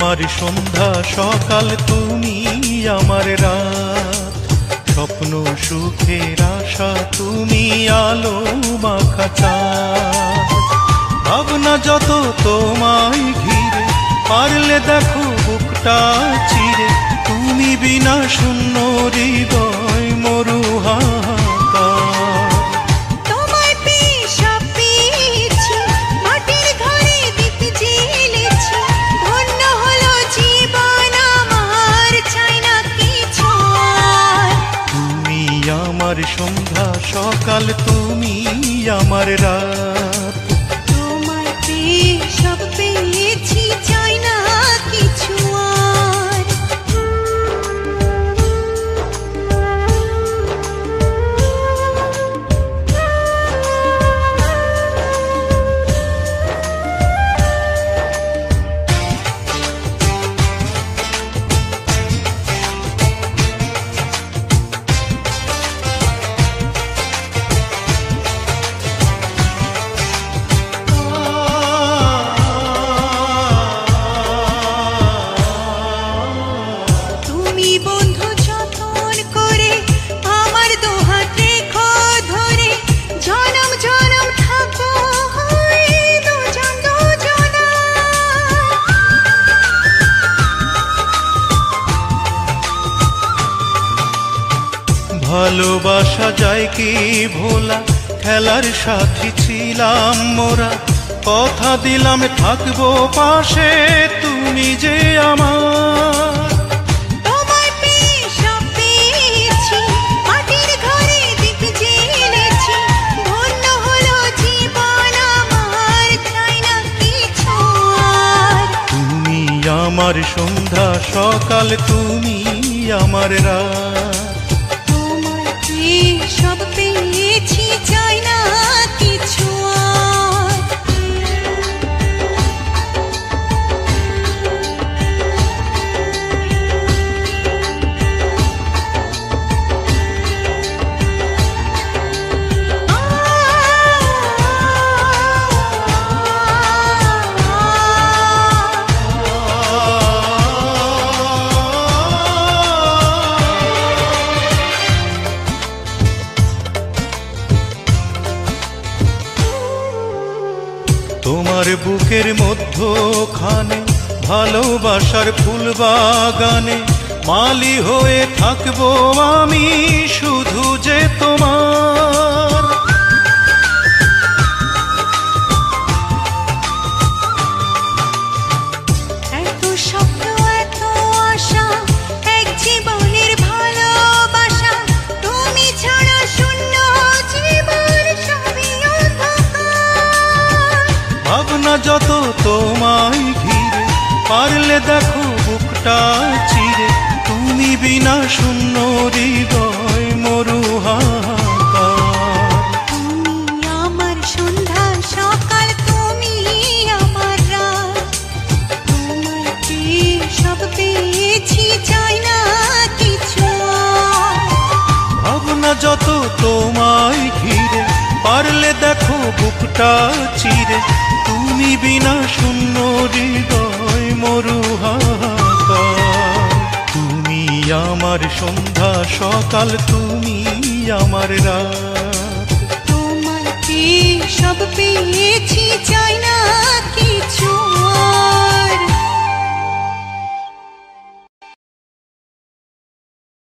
আমার সন্ধ্যা সকাল, তুমি আমার রাত। স্বপ্ন, সুখের আশা, তুমি আলো, মাখা ভাবনা যত তোমায় ঘিরে, পারলে দেখো বুকটা চিরে। তুমি বিনা শূন্য হৃদয় সকাল তুমি আমার রাত ভালোবাসা যায় কি ভোলা? খেলার সাথী ছিলাম মোরা। কথা দিলাম থাকব পাশে তুমি যে আমার। আমার সন্ধ্যা সকাল তুমি আমার রাত। তোমার বুকের মধ্যখানে ভালোবাসার ফুল বাগানে মালি হয়ে থাকব আমি শুধু যে তোমার। যত তোমায় ঘিরে পারলে দেখো বুকটা চিরে তুমি বিনা শূন্য হৃদয় মরু হাহাকার। তুমি আমার সন্ধ্যা সকাল তুমি আমার রাত সব পেয়েছি চাই কিছু আর। যত তোমায় ঘিরে পারলে দেখো বুকটা চিরে তুমি বিনা শূন্য হৃদয় মরু তুমি আমার সন্ধ্যা সকাল, তুমি আমার রাত। তোমার কি সব পেয়েছি?